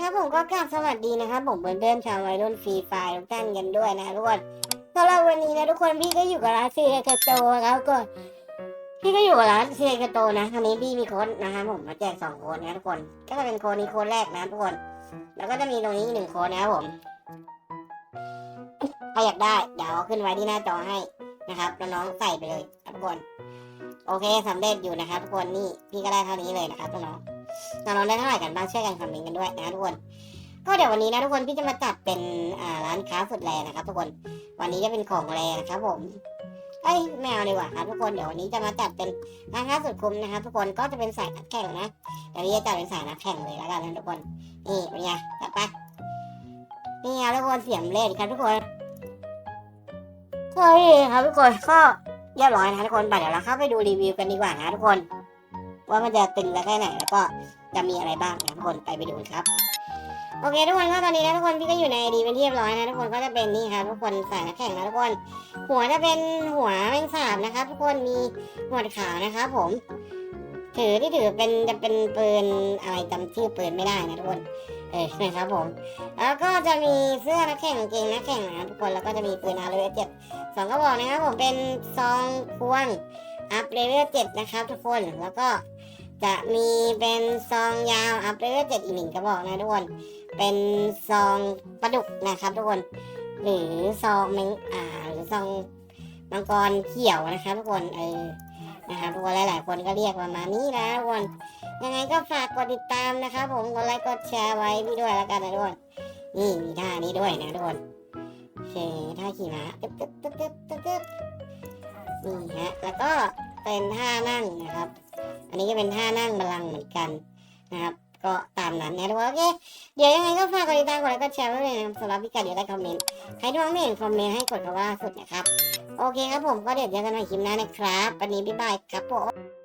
ครับผมก็กราบสวัสดีนะครับผมเพื่อนๆชาววัยรุ่นฟรีไฟทุกท่านกันด้วยนะทุกคนสำหรับวันนี้นะทุกคนพี่ก็อยู่กับร้านซีเอกโตแล้วก็พี่ก็อยู่กับร้านซีเอกโตนะคราวนี้พี่มีโค้ดนะครับผมมาแจกสองโค้ดนะทุกคน ก็จะเป็นโค้ดนี้โค้ดแรกนะทุกคน แล้วก็จะมีตรงนี้อีกหนึ่งโค้ดนะครับผมใครอยากได้เดี๋ยวขึ้นไว้ที่หน้าจอให้นะครับแล้วน้องใส่ไปเลยทุกคน โอเคสำเร็จอยู่นะครับทุกคนนี่พี่ก็ได้เท่านี้เลยนะครับน้อง ๆน้องๆได้เท่าไหร่กันบ้างช่วยกันคอมเมนต์กันด้วยนะทุกคนก็เดี๋ยววันนี้นะทุกคนพี่จะมาจัดเป็นร้านค้าสุดแรงนะครับทุกคนวันนี้จะเป็นของแรงนะครับผมเอ้ยแมวดีกว่าครับทุกคนเดี๋ยววันนี้จะมาจัดเป็นร้านค้าสุดคุ้มนะครับทุกคนก็จะเป็นสายนักแข่งนะเดี๋ยวพี่จะจัดเป็นสายนักแข่งเลยแล้วกันนะทุกคนนี่เป็นไงจัดไปนี่ครับทุกคนเสียมเล่นครับทุกคนเฮ้ยครับทุกคนก็เรียบร้อยนะทุกคนไปเดี๋ยวเราเข้าไปดูรีวิวกันดีกว่านะทุกคน ว่ามันจะตึงแล้วแค่ไหนแล้วก็ จะมีอะไรบ้างนะทุกคนไปไปดูครับโอเคทุกคนก็ตอนนี้นะทุกคนพี่ก็อยู่ในดีเป็นที่เรียบร้อยนะทุกคนก็จะเป็นนี่ครับทุกคนใสายนักแข่งนะทุกคน หัวจะเป็นหัวแมงสาบนะครับ ทุกคนมีหนวดขาวนะครับผม ถือที่ถือเป็นจะเป็นปืนอะไรจำชื่อปืนไม่ได้นะทุกคนเออนะครับผม แล้วก็จะมีเสื้อนักแข่งกางเกงนักแข่งนะทุกคนแล้วก็จะมีปืนอาร์เลเวเจ็ดสองกระบอกนะครับผมเป็นซองพวงอัพเลเวลเจ็ดนะครับทุกคนแล้วก็ จะมีเป็นซองยาวอัพเลเวลเจ็ดอีกหนึ่งกระบอกนะทุกคน เป็นซองปลาดุกนะครับทุกคน หรือซองแมงอ่าหรือซองมังกรเขียวนะครับทุกคนเออนะครับทุกคนหลายๆคนก็เรียกประมาณนี้นะทุกคนยังไงก็ฝากกดติดตามนะครับ ผมกดไลค์กดแชร์ไว้พี่ด้วยแล้วกันนะทุกคนนี่มีท่านี้ด้วยนะทุกคนโอเคท่าขี่ม้าตึ๊บตึ๊บตึ๊บตึ๊บตึ๊บนี่ฮะแล้วก็เป็นท่านั่งนะครับ อันนี้ก็เป็นท่านั่งบัลลังก์เหมือนกันนะครับ ก็ตามนั้นนะทุกคนโอเค เดี๋ยวยังไงก็ฝากกดติดตามกดไลค์กดแชร์ไว้เลยนะครับสำหรับพี่กัดเดี๋ยวได้คอมเมนต์ใครที่มองไม่เห็นคอมเมนต์ให้กดคำว่าล่าสุดนะครับ โอเคครับผมก็เดี๋ยวเจอกันใหม่คลิปหน้านะครับ วันนี้บ๊ายบายครับผม